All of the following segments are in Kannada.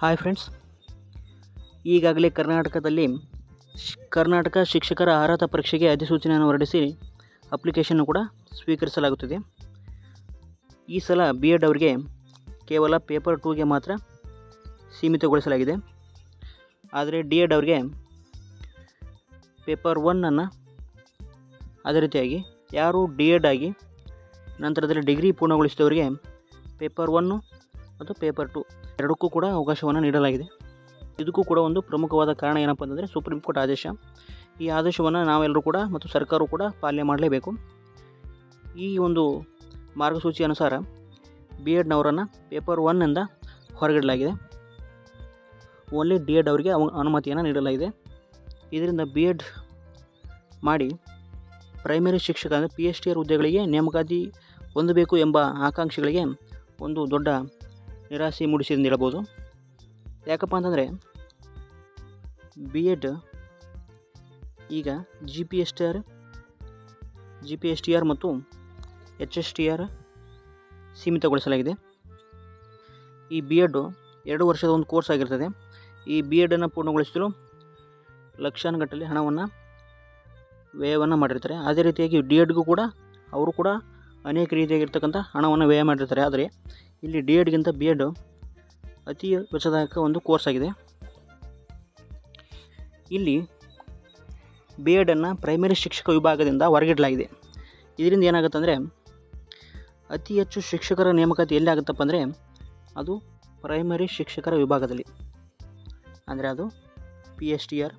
ಹಾಯ್ ಫ್ರೆಂಡ್ಸ್ ಈಗಾಗಲೇ ಕರ್ನಾಟಕದಲ್ಲಿ ಕರ್ನಾಟಕ ಶಿಕ್ಷಕರ ಅರ್ಹತಾ ಪರೀಕ್ಷೆಗೆ ಅಧಿಸೂಚನೆಯನ್ನು ಹೊರಡಿಸಿ ಅಪ್ಲಿಕೇಶನ್ನು ಕೂಡ ಸ್ವೀಕರಿಸಲಾಗುತ್ತಿದೆ. ಈ ಸಲ ಬಿ ಎಡ್ ಅವರಿಗೆ ಕೇವಲ ಪೇಪರ್ ಟೂಗೆ ಮಾತ್ರ ಸೀಮಿತಗೊಳಿಸಲಾಗಿದೆ. ಆದರೆ ಡಿ ಎಡ್ ಅವರಿಗೆ ಪೇಪರ್ ಒನ್ನನ್ನು ಅದೇ ರೀತಿಯಾಗಿ ಯಾರು ಡಿ ಎಡ್ ಆಗಿ ನಂತರದಲ್ಲಿ ಡಿಗ್ರಿ ಪೂರ್ಣಗೊಳಿಸಿದವರಿಗೆ ಪೇಪರ್ ಒನ್ನು ಮತ್ತು ಪೇಪರ್ ಟು ಎರಡಕ್ಕೂ ಕೂಡ ಅವಕಾಶವನ್ನು ನೀಡಲಾಗಿದೆ. ಇದಕ್ಕೂ ಕೂಡ ಒಂದು ಪ್ರಮುಖವಾದ ಕಾರಣ ಏನಪ್ಪ ಅಂತಂದರೆ ಸುಪ್ರೀಂ ಕೋರ್ಟ್ ಆದೇಶ. ಈ ಆದೇಶವನ್ನು ನಾವೆಲ್ಲರೂ ಕೂಡ ಮತ್ತು ಸರ್ಕಾರವು ಕೂಡ ಪಾಲನೆ ಮಾಡಲೇಬೇಕು. ಈ ಒಂದು ಮಾರ್ಗಸೂಚಿ ಅನುಸಾರ ಬಿ ಎಡ್ನವರನ್ನು ಪೇಪರ್ ಒನ್ನಿಂದ ಹೊರಗಿಡಲಾಗಿದೆ. ಓನ್ಲಿ ಡಿ ಎಡ್ ಅವರಿಗೆ ಅವ, ಅನುಮತಿಯನ್ನು ನೀಡಲಾಗಿದೆ. ಇದರಿಂದ ಬಿ ಎಡ್ ಮಾಡಿ ಪ್ರೈಮರಿ ಶಿಕ್ಷಕ ಅಂದರೆ ಪಿ ಎಚ್ ಡಿ ಆರ್ ಹುದ್ದೆಗಳಿಗೆ ನೇಮಕಾತಿ ಹೊಂದಬೇಕು ಎಂಬ ಆಕಾಂಕ್ಷಿಗಳಿಗೆ ಒಂದು ದೊಡ್ಡ ನಿರಾಸೆ ಮೂಡಿಸಿದೆ ಎಂದು ಹೇಳ್ಬೋದು ಯಾಕಪ್ಪ ಅಂತಂದರೆ ಬಿ ಎಡ್ ಈಗ G P S T R G P S T R ಮತ್ತು ಎಚ್ ಎಸ್ ಟಿ ಆರ್ ಸೀಮಿತಗೊಳಿಸಲಾಗಿದೆ. ಈ ಬಿ ಎಡ್ಡು ಎರಡು ವರ್ಷದ ಒಂದು ಕೋರ್ಸ್ ಆಗಿರ್ತದೆ. ಈ ಬಿ ಎಡನ್ನು ಪೂರ್ಣಗೊಳಿಸಲು ಲಕ್ಷಾನುಗಟ್ಟಲೆ ಹಣವನ್ನು ವ್ಯಯವನ್ನು ಮಾಡಿರ್ತಾರೆ. ಅದೇ ರೀತಿಯಾಗಿ ಡಿ ಎಡ್ಗೂ ಕೂಡ, ಅವರು ಕೂಡ ಅನೇಕ ರೀತಿಯಾಗಿರ್ತಕ್ಕಂಥ ಹಣವನ್ನು ವ್ಯಯ ಮಾಡಿರ್ತಾರೆ. ಆದರೆ ಇಲ್ಲಿ ಡಿ ಎಡ್ಗಿಂತ ಬಿ ಎಡ್ ಅತಿ ವೆಚ್ಚದಾಯಕ ಒಂದು ಕೋರ್ಸ್ ಆಗಿದೆ. ಇಲ್ಲಿ ಬಿ ಎಡನ್ನು ಪ್ರೈಮರಿ ಶಿಕ್ಷಕ ವಿಭಾಗದಿಂದ ಹೊರಗಿಡಲಾಗಿದೆ. ಇದರಿಂದ ಏನಾಗುತ್ತೆ ಅಂದರೆ ಅತಿ ಹೆಚ್ಚು ಶಿಕ್ಷಕರ ನೇಮಕಾತಿ ಎಲ್ಲಿ ಆಗುತ್ತಪ್ಪ ಅಂದರೆ ಅದು ಪ್ರೈಮರಿ ಶಿಕ್ಷಕರ ವಿಭಾಗದಲ್ಲಿ. ಅಂದರೆ ಅದು P S T R,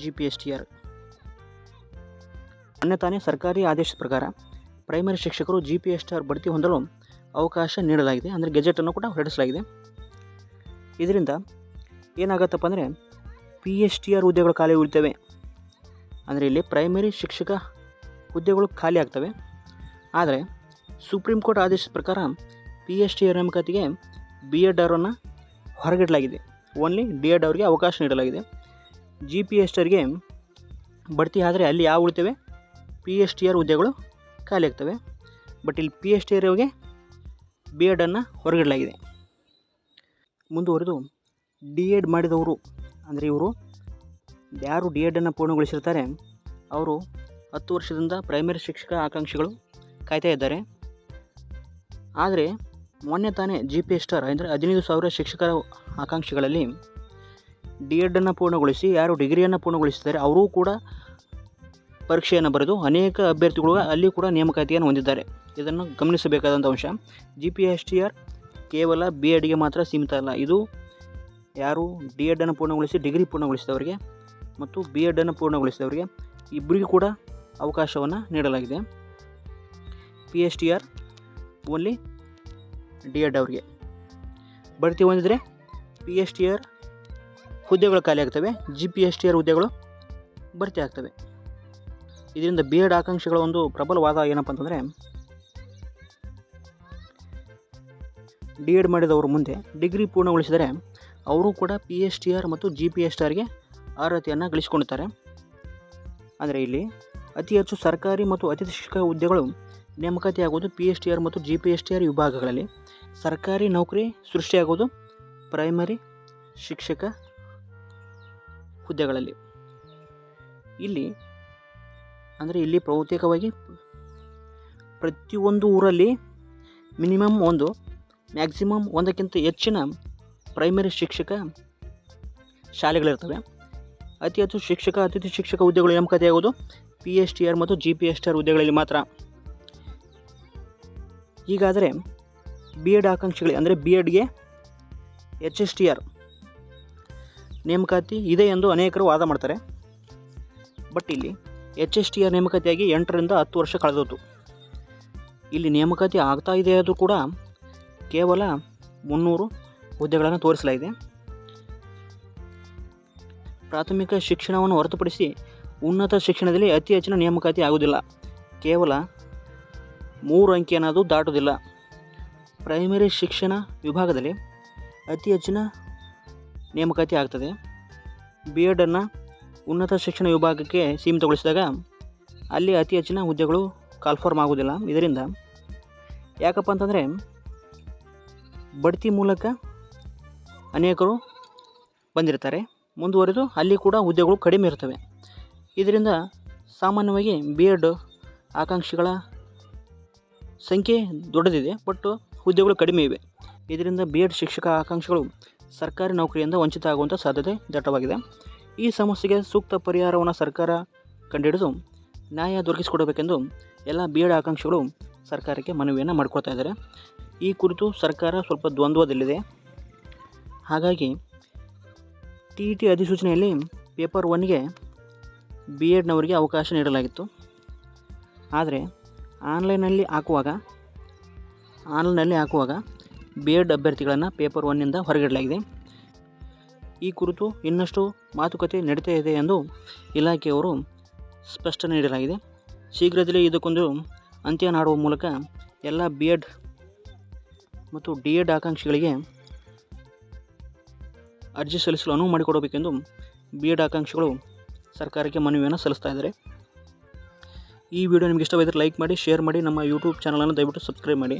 G P S T R. ಮೊನ್ನೆ ತಾನೇ ಸರ್ಕಾರಿ ಆದೇಶದ ಪ್ರಕಾರ ಪ್ರೈಮರಿ ಶಿಕ್ಷಕರು ಜಿ ಪಿ ಎಸ್ ಸ್ಟಾರ್ ಬಡ್ತಿ ಹೊಂದಲು ಅವಕಾಶ ನೀಡಲಾಗಿದೆ. ಅಂದರೆ ಗೆಜೆಟನ್ನು ಕೂಡ ಹೊರಡಿಸಲಾಗಿದೆ. ಇದರಿಂದ ಏನಾಗತ್ತಪ್ಪ ಅಂದರೆ ಪಿ ಎಚ್ ಟಿ ಆರ್ ಹುದ್ದೆಗಳು ಖಾಲಿ ಉಳಿತವೆ. ಅಂದರೆ ಇಲ್ಲಿ ಪ್ರೈಮರಿ ಶಿಕ್ಷಕ ಹುದ್ದೆಗಳು ಖಾಲಿ ಆಗ್ತವೆ. ಆದರೆ ಸುಪ್ರೀಂ ಕೋರ್ಟ್ ಆದೇಶದ ಪ್ರಕಾರ ಪಿ ಎಚ್ ಟಿ ಆರ್ ನೇಮಕಾತಿಗೆ ಬಿ ಎಡ್ ಅವರನ್ನು ಹೊರಗಿಡಲಾಗಿದೆ. ಓನ್ಲಿ ಡಿ ಎಡ್ ಅವರಿಗೆ ಅವಕಾಶ ನೀಡಲಾಗಿದೆ. ಜಿ ಪಿ ಎಸ್ ಟಿಯರ್ಗೆ ಬಡ್ತಿ ಆದರೆ ಅಲ್ಲಿ ಯಾವ ಉಳಿತವೆ? ಪಿ ಎಚ್ ಟಿ ಆರ್ ಹುದ್ದೆಗಳು ಖಾಲಿ ಆಗ್ತವೆ ಬಟ್ ಇಲ್ಲಿ ಪಿ ಎಚ್ ಡಿ ಆರ್ಗೆ ಬಿ ಎಡನ್ನು ಹೊರಗಿಡಲಾಗಿದೆ. ಮುಂದುವರೆದು ಡಿ ಎಡ್ ಮಾಡಿದವರು, ಅಂದರೆ ಇವರು ಯಾರು ಡಿ ಎಡನ್ನು ಪೂರ್ಣಗೊಳಿಸಿರ್ತಾರೆ, ಅವರು ಹತ್ತು ವರ್ಷದಿಂದ ಪ್ರೈಮರಿ ಶಿಕ್ಷಕ ಆಕಾಂಕ್ಷಿಗಳು ಕಾಯ್ತಾ ಇದ್ದಾರೆ. ಆದರೆ ಮೊನ್ನೆ ತಾನೇ ಜಿ ಪಿ ಎಸ್ಟರ್ ಅಂದರೆ ಹದಿನೈದು ಸಾವಿರ ಶಿಕ್ಷಕರ ಆಕಾಂಕ್ಷಿಗಳಲ್ಲಿ ಡಿ ಎಡನ್ನು ಪೂರ್ಣಗೊಳಿಸಿ, ಯಾರು ಡಿಗ್ರಿಯನ್ನು ಪೂರ್ಣಗೊಳಿಸಿದ್ದಾರೆ ಅವರೂ ಕೂಡ ಪರೀಕ್ಷೆಯನ್ನು ಬರೆದು ಅನೇಕ ಅಭ್ಯರ್ಥಿಗಳು ಅಲ್ಲಿ ಕೂಡ ನೇಮಕಾತಿಯನ್ನು ಹೊಂದಿದ್ದಾರೆ. ಇದನ್ನು ಗಮನಿಸಬೇಕಾದಂಥ ಅಂಶ G P S T R ಕೇವಲ ಬಿ ಎಡ್ಗೆ ಮಾತ್ರ ಸೀಮಿತ ಅಲ್ಲ. ಇದು ಯಾರು ಡಿ ಎಡನ್ನು ಪೂರ್ಣಗೊಳಿಸಿ ಡಿಗ್ರಿ ಪೂರ್ಣಗೊಳಿಸಿದವರಿಗೆ ಮತ್ತು ಬಿ ಎಡನ್ನು ಪೂರ್ಣಗೊಳಿಸಿದವರಿಗೆ ಇಬ್ಬರಿಗೂ ಕೂಡ ಅವಕಾಶವನ್ನು ನೀಡಲಾಗಿದೆ. P H T R only D Ed ಅವರಿಗೆ. ಬಡ್ತಿ ಹೊಂದಿದರೆ ಪಿ ಎಚ್ ಟಿ ಆರ್ ಹುದ್ದೆಗಳು ಖಾಲಿ ಆಗ್ತವೆ. G P S T R ಹುದ್ದೆಗಳು ಭರ್ತಿ ಆಗ್ತವೆ. ಇದರಿಂದ ಬಿ ಎಡ್ ಆಕಾಂಕ್ಷಿಗಳ ಒಂದು ಪ್ರಬಲವಾದ ಏನಪ್ಪ ಅಂತಂದರೆ ಡಿ ಎಡ್ ಮಾಡಿದವರು ಮುಂದೆ ಡಿಗ್ರಿ ಪೂರ್ಣಗೊಳಿಸಿದರೆ ಅವರು ಕೂಡ ಪಿ ಎಚ್ ಟಿ ಆರ್ ಮತ್ತು ಜಿ ಪಿ ಎಸ್ ಟಿ ಆರ್ಗೆ ಅರ್ಹತೆಯನ್ನು ಗಳಿಸಿಕೊಳ್ಳುತ್ತಾರೆ ಆದರೆ ಇಲ್ಲಿ ಅತಿ ಹೆಚ್ಚು ಸರ್ಕಾರಿ ಮತ್ತು ಅತಿ ಶಿಕ್ಷಕ ಹುದ್ದೆಗಳು ನೇಮಕಾತಿಯಾಗುವುದು ಪಿ ಎಚ್ ಟಿ ಆರ್ ಮತ್ತು G P S T R ವಿಭಾಗಗಳಲ್ಲಿ. ಸರ್ಕಾರಿ ನೌಕರಿ ಸೃಷ್ಟಿಯಾಗುವುದು ಪ್ರೈಮರಿ ಶಿಕ್ಷಕ ಹುದ್ದೆಗಳಲ್ಲಿ. ಇಲ್ಲಿ ಅಂದರೆ ಇಲ್ಲಿ ಬಹುತೇಕವಾಗಿ ಪ್ರತಿಯೊಂದು ಊರಲ್ಲಿ ಮಿನಿಮಮ್ ಒಂದು, ಮ್ಯಾಕ್ಸಿಮಮ್ ಒಂದಕ್ಕಿಂತ ಹೆಚ್ಚಿನ ಪ್ರೈಮರಿ ಶಿಕ್ಷಕ ಶಾಲೆಗಳಿರ್ತವೆ. ಅತಿ ಹೆಚ್ಚು ಶಿಕ್ಷಕ ಅತಿಥಿ ಶಿಕ್ಷಕ ಹುದ್ದೆಗಳು ನೇಮಕಾತಿಯಾಗುವುದು ಪಿ ಎಚ್ ಟಿ ಆರ್ ಮತ್ತು G P S T R ಹುದ್ದೆಗಳಲ್ಲಿ ಮಾತ್ರ. ಹೀಗಾದರೆ ಬಿ ಎಡ್ ಆಕಾಂಕ್ಷಿಗಳಿಗೆ ಅಂದರೆ ಬಿ ಎಡ್ಗೆ ಎಚ್ ಎಸ್ ಟಿ ಆರ್ ನೇಮಕಾತಿ ಇದೆ ಎಂದು ಅನೇಕರು ವಾದ ಮಾಡ್ತಾರೆ. ಬಟ್ ಇಲ್ಲಿ ಎಚ್ ಎಸ್ ಟಿಯ ನೇಮಕಾತಿಯಾಗಿ ಎಂಟರಿಂದ ಹತ್ತು ವರ್ಷ ಕಳೆದೋತು ಇಲ್ಲಿ ನೇಮಕಾತಿ ಆಗ್ತಾ ಇದೆ ಅದು ಕೂಡ ಕೇವಲ ಮುನ್ನೂರು ಹುದ್ದೆಗಳನ್ನು ತೋರಿಸಲಾಗಿದೆ. ಪ್ರಾಥಮಿಕ ಶಿಕ್ಷಣವನ್ನು ಹೊರತುಪಡಿಸಿ ಉನ್ನತ ಶಿಕ್ಷಣದಲ್ಲಿ ಅತಿ ಹೆಚ್ಚಿನ ನೇಮಕಾತಿ ಆಗುವುದಿಲ್ಲ. ಕೇವಲ ಮೂರು ಅಂಕಿ ಅನ್ನೋದು ದಾಟುವುದಿಲ್ಲ. ಪ್ರೈಮರಿ ಶಿಕ್ಷಣ ವಿಭಾಗದಲ್ಲಿ ಅತಿ ಹೆಚ್ಚಿನ ನೇಮಕಾತಿ ಆಗ್ತದೆ. ಬಿ ಎಡನ್ನು ಉನ್ನತ ಶಿಕ್ಷಣ ವಿಭಾಗಕ್ಕೆ ಸೀಮಿತಗೊಳಿಸಿದಾಗ ಅಲ್ಲಿ ಅತಿ ಹೆಚ್ಚಿನ ಹುದ್ದೆಗಳು ಕಾಲ್ಫಾರ್ಮ್ ಆಗೋದಿಲ್ಲ ಇದರಿಂದ ಯಾಕಪ್ಪ ಅಂತಂದರೆ ಬಡ್ತಿ ಮೂಲಕ ಅನೇಕರು ಬಂದಿರ್ತಾರೆ. ಮುಂದುವರೆದು ಅಲ್ಲಿ ಕೂಡ ಹುದ್ದೆಗಳು ಕಡಿಮೆ ಇರ್ತವೆ. ಇದರಿಂದ ಸಾಮಾನ್ಯವಾಗಿ ಬಿ ಎಡ್ ಆಕಾಂಕ್ಷಿಗಳ ಸಂಖ್ಯೆ ದೊಡ್ಡದಿದೆ ಬಟ್ ಹುದ್ದೆಗಳು ಕಡಿಮೆ ಇವೆ. ಇದರಿಂದ ಬಿ ಎಡ್ ಶಿಕ್ಷಕ ಆಕಾಂಕ್ಷಿಗಳು ಸರ್ಕಾರಿ ನೌಕರಿಯಿಂದ ವಂಚಿತ ಆಗುವಂಥ ಸಾಧ್ಯತೆ ದಟ್ಟವಾಗಿದೆ ಈ ಸಮಸ್ಯೆಗೆ ಸೂಕ್ತ ಪರಿಹಾರವನ್ನು ಸರ್ಕಾರ ಕಂಡುಹಿಡಿದು ನ್ಯಾಯ ದೊರಕಿಸಿಕೊಡಬೇಕೆಂದು ಎಲ್ಲ ಬಿ ಎಡ್ ಆಕಾಂಕ್ಷಿಗಳು ಸರ್ಕಾರಕ್ಕೆ ಮನವಿಯನ್ನು ಮಾಡ್ಕೊಳ್ತಾ ಇದ್ದಾರೆ. ಈ ಕುರಿತು ಸರ್ಕಾರ ಸ್ವಲ್ಪ ದ್ವಂದ್ವದಲ್ಲಿದೆ. ಹಾಗಾಗಿ ಟಿ ಇ ಟಿ ಅಧಿಸೂಚನೆಯಲ್ಲಿ ಪೇಪರ್ ಒನ್ಗೆ ಬಿ ಎಡ್ನವರಿಗೆ ಅವಕಾಶ ನೀಡಲಾಗಿತ್ತು. ಆದರೆ ಆನ್ಲೈನಲ್ಲಿ ಹಾಕುವಾಗ ಆನ್ಲೈನಲ್ಲಿ ಹಾಕುವಾಗ ಬಿ ಎಡ್ ಅಭ್ಯರ್ಥಿಗಳನ್ನು ಪೇಪರ್ ಒನ್ನಿಂದ ಹೊರಗಿಡಲಾಗಿದೆ. ಈ ಕುರಿತು ಇನ್ನಷ್ಟು ಮಾತುಕತೆ ನಡೀತಾ ಇದೆ ಎಂದು ಇಲಾಖೆಯವರು ಸ್ಪಷ್ಟನೆ ನೀಡಲಾಗಿದೆ. ಶೀಘ್ರದಲ್ಲೇ ಇದಕ್ಕೊಂದು ಅಂತ್ಯ ನಾಡುವ ಮೂಲಕ ಎಲ್ಲ ಬಿ ಎಡ್ ಮತ್ತು ಡಿ ಎಡ್ ಆಕಾಂಕ್ಷಿಗಳಿಗೆ ಅರ್ಜಿ ಸಲ್ಲಿಸಲು ಅನುವು ಮಾಡಿಕೊಡಬೇಕೆಂದು ಬಿ ಎಡ್ ಆಕಾಂಕ್ಷಿಗಳು ಸರ್ಕಾರಕ್ಕೆ ಮನವಿಯನ್ನು ಸಲ್ಲಿಸ್ತಾ ಇದ್ದಾರೆ. ಈ ವಿಡಿಯೋ ನಿಮಗೆ ಇಷ್ಟವಾದರೆ ಲೈಕ್ ಮಾಡಿ, ಶೇರ್ ಮಾಡಿ, ನಮ್ಮ ಯೂಟ್ಯೂಬ್ ಚಾನಲನ್ನು ದಯವಿಟ್ಟು ಸಬ್ಸ್ಕ್ರೈಬ್ ಮಾಡಿ.